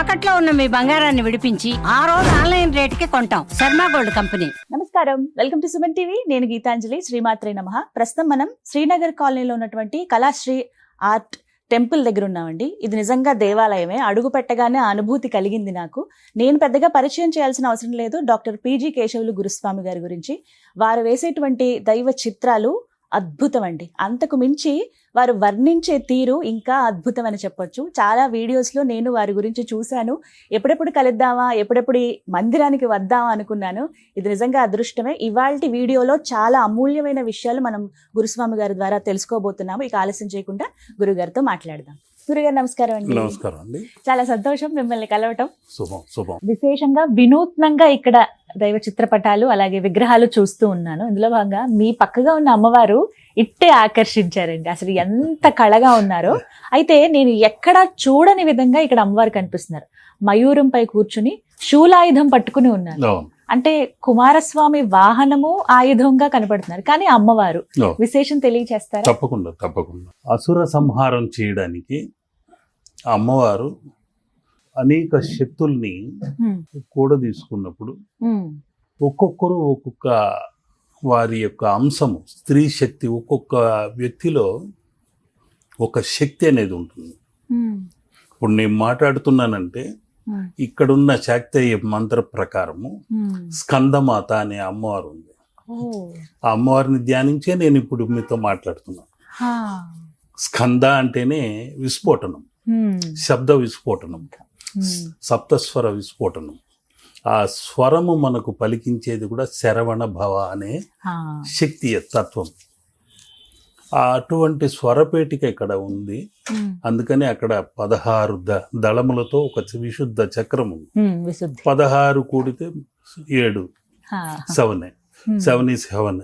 తాకట్లో ఉన్న మీ బంగారాన్ని విడిపించి ఆ రోజు ఆన్లైన్ రేటుకి కొంటాం. Sharma gold company. నమస్కారం. Welcome to Suman TV. నేను గీతాంజలి శ్రీమాత్రే నమ. ప్రస్తుతం మనం శ్రీనగర్ కాలనీలో ఉన్నటువంటి కళాశ్రీ ఆర్ట్ టెంపుల్ దగ్గర ఉన్నామండి. ఇది నిజంగా దేవాలయమే. అడుగు పెట్టగానే అనుభూతి కలిగింది నాకు. నేను పెద్దగా పరిచయం చేయాల్సిన అవసరం లేదు. డాక్టర్ పీజీ కేశవులు గురుస్వామి గారి గురించి. వారు వేసేటువంటి దైవ చిత్రాలు అద్భుతం అండి అంతకు మించి వారు వర్ణించే తీరు ఇంకా అద్భుతం అని చెప్పొచ్చు. చాలా వీడియోస్లో నేను వారి గురించి చూశాను. ఎప్పుడెప్పుడు కలుద్దామా ఎప్పుడెప్పుడు మందిరానికి వద్దామా అనుకున్నాను. ఇది నిజంగా అదృష్టమే. ఇవాళ వీడియోలో చాలా అమూల్యమైన విషయాలు మనం గురుస్వామి గారి ద్వారా తెలుసుకోబోతున్నాము. ఇక ఆలస్యం చేయకుండా గురుగారితో మాట్లాడదాం. గురుగారు నమస్కారం అండి. నమస్కారం అండి. చాలా సంతోషం మిమ్మల్ని కలవటం. శుభం శుభం. విశేషంగా వినూత్నంగా ఇక్కడ దైవ చిత్రపటాలు అలాగే విగ్రహాలు చూస్తూ ఉన్నాను. ఇందులో భాగంగా మీ పక్కగా ఉన్న అమ్మవారు ఇట్టే ఆకర్షించారండి. అసలు ఎంత కళగా ఉన్నారో. అయితే నేను ఎక్కడా చూడని విధంగా ఇక్కడ అమ్మవారు కనిపిస్తున్నారు. మయూరంపై కూర్చుని శూలాయుధం పట్టుకుని ఉన్నారు. అంటే కుమారస్వామి వాహనము ఆయుధంగా కనపడుతున్నారు. కానీ అమ్మవారు. విశేషం తెలియచేస్తారా? తప్పకుండా తప్పకుండా. అసుర సంహారం చేయడానికి ఆ అమ్మవారు అనేక శక్తుల్ని కూడా తీసుకున్నప్పుడు ఒక్కొక్కరు ఒక్కొక్క వారి యొక్క అంశము స్త్రీ శక్తి ఒక్కొక్క వ్యక్తిలో ఒక శక్తి అనేది ఉంటుంది. ఇప్పుడు నేను మాట్లాడుతున్నానంటే ఇక్కడున్న శాక్తేయ మంత్ర ప్రకారము. స్కందమాత అనే అమ్మవారు ఉంది. ఆ అమ్మవారిని ధ్యానించే నేను ఇప్పుడు మీతో మాట్లాడుతున్నాను స్కంద అంటేనే విస్ఫోటనం. శబ్ద విస్ఫోటనం. ఉమ్. సప్తస్వర విస్ఫోటనం. ఆ స్వరము మనకు పలికించేది కూడా శరవణ భవ అనే శక్తి తత్వం. ఆ అటువంటి స్వరపేటిక ఇక్కడ ఉంది. ఉమ్, అందుకని అక్కడ పదహారు ద దళములతో ఒక విశుద్ధ చక్రం ఉంది. ఉమ్, విశుద్ధి. పదహారు కూడితే ఏడు. సెవెనే సెవెన్ ఈస్ హెవెన్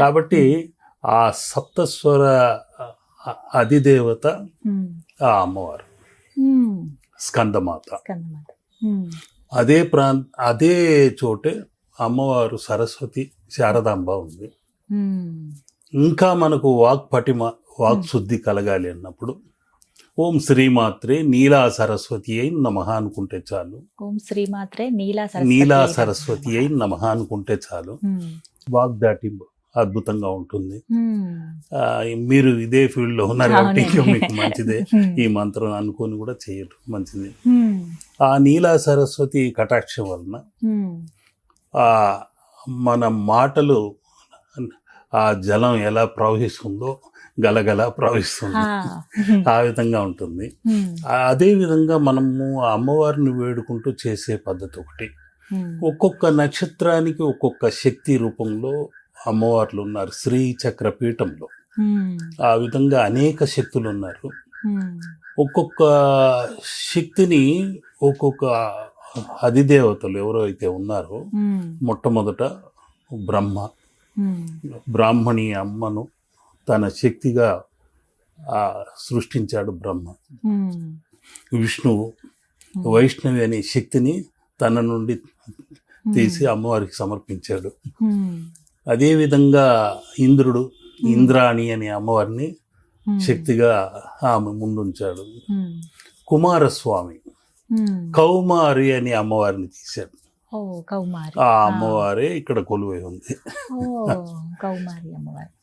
కాబట్టి ఆ సప్తస్వర అధిదేవత ఆ అమ్మవారు. స్కందమాత. అదే ప్రాంత అదే చోటే అమ్మవారు సరస్వతి శారదాంబ ఉంది. ఇంకా మనకు వాక్ పటిమ వాక్ శుద్ధి కలగాలి అన్నప్పుడు ఓం శ్రీమాత్రే నీలా సరస్వతి అయి నమ అనుకుంటే చాలు. ఓం శ్రీమాత్రే నీలా నీలా. సరస్వతి అయి నమ. అనుకుంటే చాలు. ఉమ్, వాక్ దాటింపు అద్భుతంగా ఉంటుంది. మీరు ఇదే ఫీల్డ్లో ఉన్నారు కాబట్టి. మీకు మంచిదే. ఈ మంత్రం అనుకొని కూడా చేయరు. మంచిది. ఆ నీలా సరస్వతి కటాక్షం వలన మన మాటలు ఆ జలం ఎలా ప్రవహిస్తుందో గలగల ప్రవహిస్తుంది. ఆ. విధంగా ఉంటుంది. అదే విధంగా మనము అమ్మవారిని వేడుకుంటూ చేసే పద్ధతి ఒకటి. ఒక్కొక్క నక్షత్రానికి ఒక్కొక్క శక్తి రూపంలో అమ్మవార్లు ఉన్నారు శ్రీ చక్ర పీఠంలో ఉమ్, ఆ విధంగా అనేక శక్తులు ఉన్నారు ఒక్కొక్క శక్తిని ఒక్కొక్క అధిదేవతలు ఎవరో అయితే ఉన్నారో మొట్టమొదట బ్రహ్మ. బ్రాహ్మణి అమ్మను తన శక్తిగా సృష్టించాడు బ్రహ్మ. విష్ణువు వైష్ణవి అనే శక్తిని తన నుండి తీసి అమ్మవారికి సమర్పించాడు. అదేవిధంగా ఇంద్రుడు ఇంద్రాణి అనే అమ్మవారిని శక్తిగా ఆమె ముందుంచాడు. కుమారస్వామి. కౌమారి అనే అమ్మవారిని తీశాడు. ఆ అమ్మవారే ఇక్కడ కొలువై ఉంది. కౌమారి అమ్మవారు.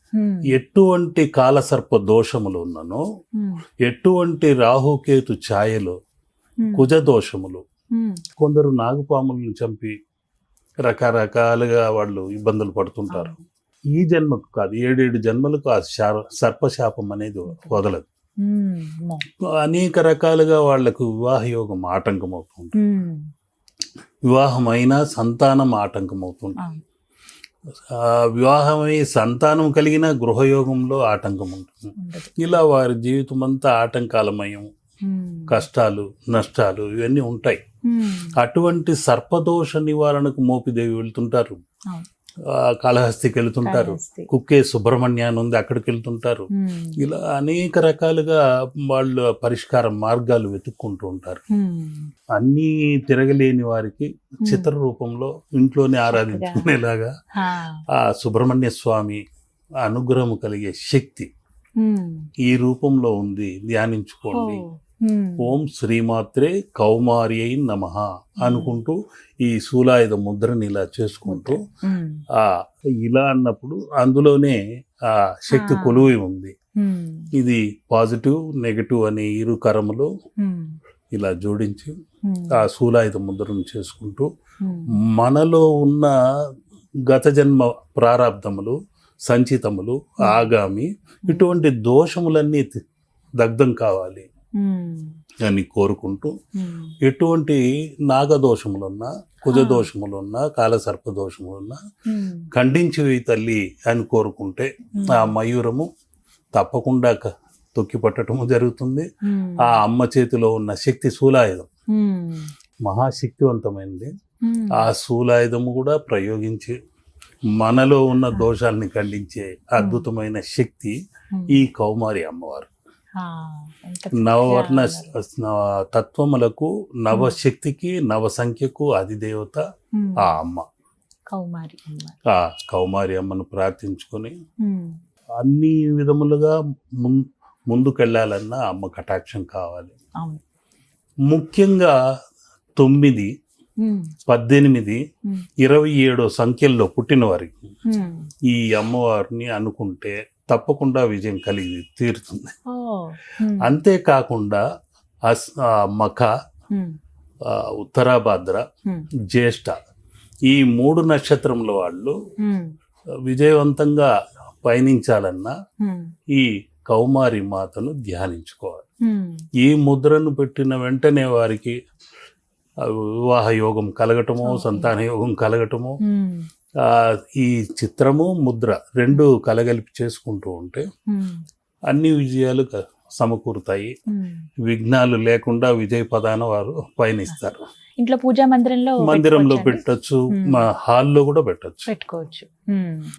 ఎటువంటి కాలసర్ప దోషములు ఉన్ననో ఎటువంటి రాహుకేతు ఛాయలు కుజ దోషములు కొందరు నాగుపాములను చంపి రకరకాలుగా వాళ్ళు ఇబ్బందులు పడుతుంటారు. ఈ జన్మకు కాదు ఏడేడు జన్మలకు ఆ సర్పశాపం అనేది వదలదు. అనేక రకాలుగా వాళ్ళకు వివాహ యోగం ఆటంకం అవుతుంది వివాహమైనా సంతానం ఆటంకం అవుతుంది వివాహమై సంతానం కలిగిన గృహయోగంలో ఆటంకం ఉంటుంది ఇలా వారి జీవితం అంతా ఆటంకాలమయం కష్టాలు నష్టాలు ఇవన్నీ ఉంటాయి. అటువంటి సర్పదోష నివారణకు మోపిదేవి వెళ్తుంటారు. కాళహస్తికి వెళ్తుంటారు. కుక్కే సుబ్రహ్మణ్యాన్ని ఉంది అక్కడికి వెళ్తుంటారు. ఇలా అనేక రకాలుగా వాళ్ళు పరిష్కార మార్గాలు వెతుక్కుంటూ ఉంటారు. అన్నీ తిరగలేని వారికి చిత్ర రూపంలో ఇంట్లోనే ఆరాధించుకునేలాగా ఆ సుబ్రహ్మణ్య స్వామి అనుగ్రహం కలిగే శక్తి ఈ రూపంలో ఉంది. ధ్యానించుకోండి. ఓం శ్రీమాత్రే కౌమారి అయి నమ అనుకుంటూ ఈ శూలాయుధ ముద్రని ఇలా చేసుకుంటూ. ఆ ఇలా అన్నప్పుడు అందులోనే ఆ శక్తి. కొలువై ఉంది. ఇది పాజిటివ్ నెగటివ్ అనే ఇరు కరములు. ఇలా జోడించి. ఆ శూలాయుధ ముద్రను చేసుకుంటూ. మనలో ఉన్న గత జన్మ ప్రారంధములు సంచితములు ఆగామి ఇటువంటి దోషములన్నీ దగ్ధం కావాలి. అని కోరుకుంటూ. ఎటువంటి నాగదోషములున్నా కుజ దోషములున్నా కాలసర్ప దోషములున్నా ఉమ్. ఖండించివి తల్లి అని కోరుకుంటే ఆ మయూరము తప్పకుండా తొక్కి పట్టడము జరుగుతుంది. ఆ అమ్మ చేతిలో ఉన్న శక్తి శూలాయుధం. మహాశక్తివంతమైనది. ఆ శూలాయుధము కూడా ప్రయోగించి మనలో ఉన్న దోషాలని ఖండించే అద్భుతమైన శక్తి. ఈ కౌమారి అమ్మవారు నవవర్ణ తత్వములకు నవశక్తికి నవసంఖ్యకు అధిదేవత ఉమ్. ఆ అమ్మ కౌమారి కౌమారి అమ్మను ప్రార్థించుకొని. అన్ని విధములుగా ముందుకెళ్ళాలన్న అమ్మ కటాక్షం కావాలి ముఖ్యంగా తొమ్మిది. పద్దెనిమిది. ఇరవై ఏడో సంఖ్యల్లో పుట్టిన వారికి. ఈ అమ్మవారిని అనుకుంటే తప్పకుండా విజయం కలిగి తీరుతుంది. అంతేకాకుండా మఖ ఉత్తరాభాద్ర. జ్యేష్ఠ ఈ మూడు నక్షత్రముల వాళ్ళు. విజయవంతంగా పయనించాలన్నా. ఈ కౌమారి మాతను ధ్యానించుకోవాలి. ఈ ముద్రను పెట్టిన వెంటనే వారికి వివాహ యోగం కలగటము. సంతాన యోగం కలగటము ఈ చిత్రము ముద్ర రెండు కలగలిపి చేసుకుంటూ ఉంటే. అన్ని విజయాలు సమకూరుతాయి. విఘ్నాలు లేకుండా విజయ పదాన వారు పయనిస్తారు ఇంట్లో పూజా మందిరంలో మందిరంలో? పెట్టొచ్చు. మా హాల్లో కూడా పెట్టొచ్చు పెట్టుకోవచ్చు.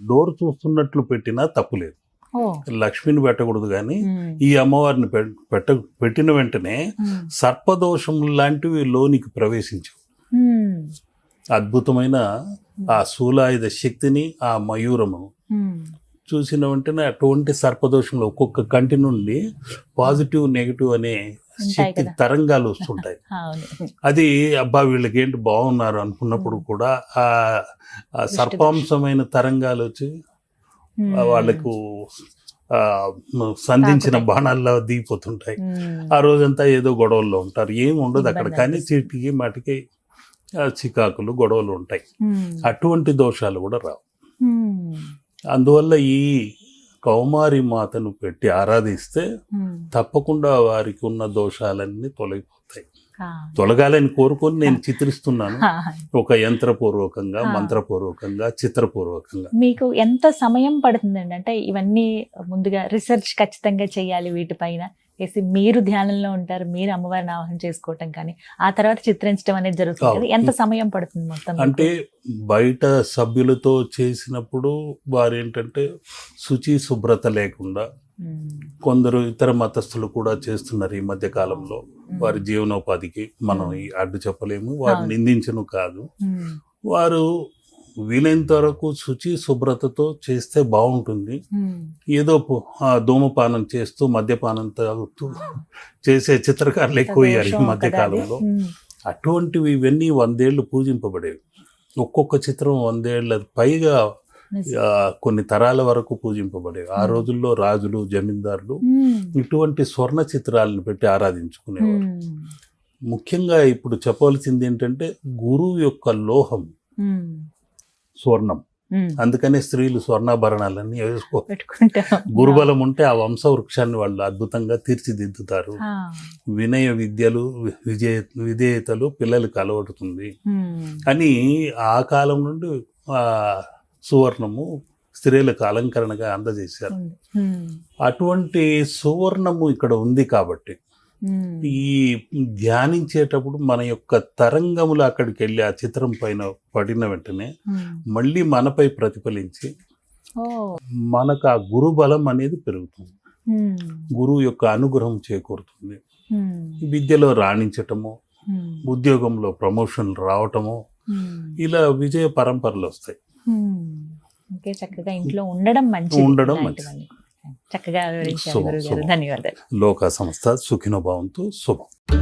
డోర్ చూస్తున్నట్లు పెట్టినా తప్పులేదు ఓ లక్ష్మిని పెట్టకూడదు కానీ. ఈ అమ్మవారిని పెట్ట పెట్టిన వెంటనే. సర్పదోషం లాంటివి లోనికి ప్రవేశించవు. అద్భుతమైన ఆ శూలాయుధ శక్తిని ఆ మయూరము ఉమ్. చూసిన వెంటనే అటువంటి సర్పదోషంలో ఒక్కొక్క కంటి నుండి పాజిటివ్ నెగిటివ్ అనే శక్తి. తరంగాలు వస్తుంటాయి అది అబ్బా వీళ్ళకి ఏంటి బాగున్నారు అనుకున్నప్పుడు కూడా ఆ సర్పాంశమైన తరంగాలు వచ్చి వాళ్ళకు ఆ సంధించిన. బాణాల్లో దిగిపోతుంటాయి. ఆ రోజంతా ఏదో గొడవల్లో ఉంటారు ఏం ఉండదు అక్కడ కానీ. చీటికి మాటికి చికాకులు గొడవలు ఉంటాయి. అటువంటి దోషాలు కూడా రావు. అందువల్ల ఈ కౌమారి మాతను పెట్టి ఆరాధిస్తే. తప్పకుండా వారికి ఉన్న దోషాలన్నీ తొలగిపోతాయి. తొలగాలని కోరుకొని నేను చిత్రిస్తున్నాను. ఒక యంత్రపూర్వకంగా. మంత్రపూర్వకంగా చిత్రపూర్వకంగా మీకు ఎంత సమయం పడుతుందండి అంటే ఇవన్నీ ముందుగా రీసెర్చ్ ఖచ్చితంగా చేయాలి వీటిపైన వేసి మీరు ధ్యానంలో ఉంటారు మీరు అమ్మవారిని ఆవాహన చేసుకోవటం కానీ ఆ తర్వాత చిత్రించడం అనేది జరుగుతుంది. ఎంత సమయం పడుతుంది మొత్తం? అంటే బయట సభ్యులతో చేసినప్పుడు వారు ఏంటంటే శుచి శుభ్రత లేకుండా. కొందరు ఇతర మతస్థులు కూడా చేస్తున్నారు ఈ మధ్య కాలంలో. వారి జీవనోపాధికి మనం అడ్డు చెప్పలేము వారు. నిందించను కాదు. వారు వీలైనంత వరకు శుచి శుభ్రతతో చేస్తే బాగుంటుంది ఉమ్. ఏదో ధూమపానం చేస్తూ మద్యపానం తాగుతూ చేసే చిత్రకారులు ఎక్కువయ్యారు ఈ దోషం మధ్య కదా అది? కాలంలో ఉమ్. అటువంటివి ఇవన్నీ వందేళ్ళు పూజింపబడేవి ఒక్కొక్క చిత్రం వందేళ్ళ పైగా కొన్ని తరాల వరకు పూజింపబడేవి ఆ Hmm. రోజుల్లో రాజులు జమీందారులు. ఇటువంటి స్వర్ణ చిత్రాలను పెట్టి ఆరాధించుకునేవారు. ముఖ్యంగా ఇప్పుడు చెప్పవలసింది ఏంటంటే గురువు యొక్క లోహం. స్వర్ణం. అందుకనే స్త్రీలు స్వర్ణాభరణాలన్నీ వేసుకో గురుబలం ఉంటే ఆ వంశ వృక్షాన్ని వాళ్ళు అద్భుతంగా తీర్చిదిద్దుతారు. వినయ విద్యలు విజయ విధేయతలు పిల్లలకు అలవడుతుంది. అని ఆ కాలం నుండి ఆ సువర్ణము స్త్రీలకు అలంకరణగా అందజేశారు. అటువంటి సువర్ణము ఇక్కడ ఉంది కాబట్టి. ఈ ధ్యానించేటప్పుడు మన యొక్క తరంగములు అక్కడికి వెళ్ళి ఆ చిత్రం పైన పడిన వెంటనే. మళ్ళీ మనపై ప్రతిఫలించి మనకు ఆ గురు బలం అనేది పెరుగుతుంది. గురువు యొక్క అనుగ్రహం చేకూరుతుంది. విద్యలో రాణించటము. ఉద్యోగంలో ప్రమోషన్ రావటము. ఇలా విజయ పరంపరలు వస్తాయి చక్కగా ఇంట్లో ఉండడం మంచిది ఉండడం ఇలాంటివన్నీ. చక్కగా వివరించారు. ధన్యవాదాలు. లోక సంస్థ సుఖినోభావంతో శుభం.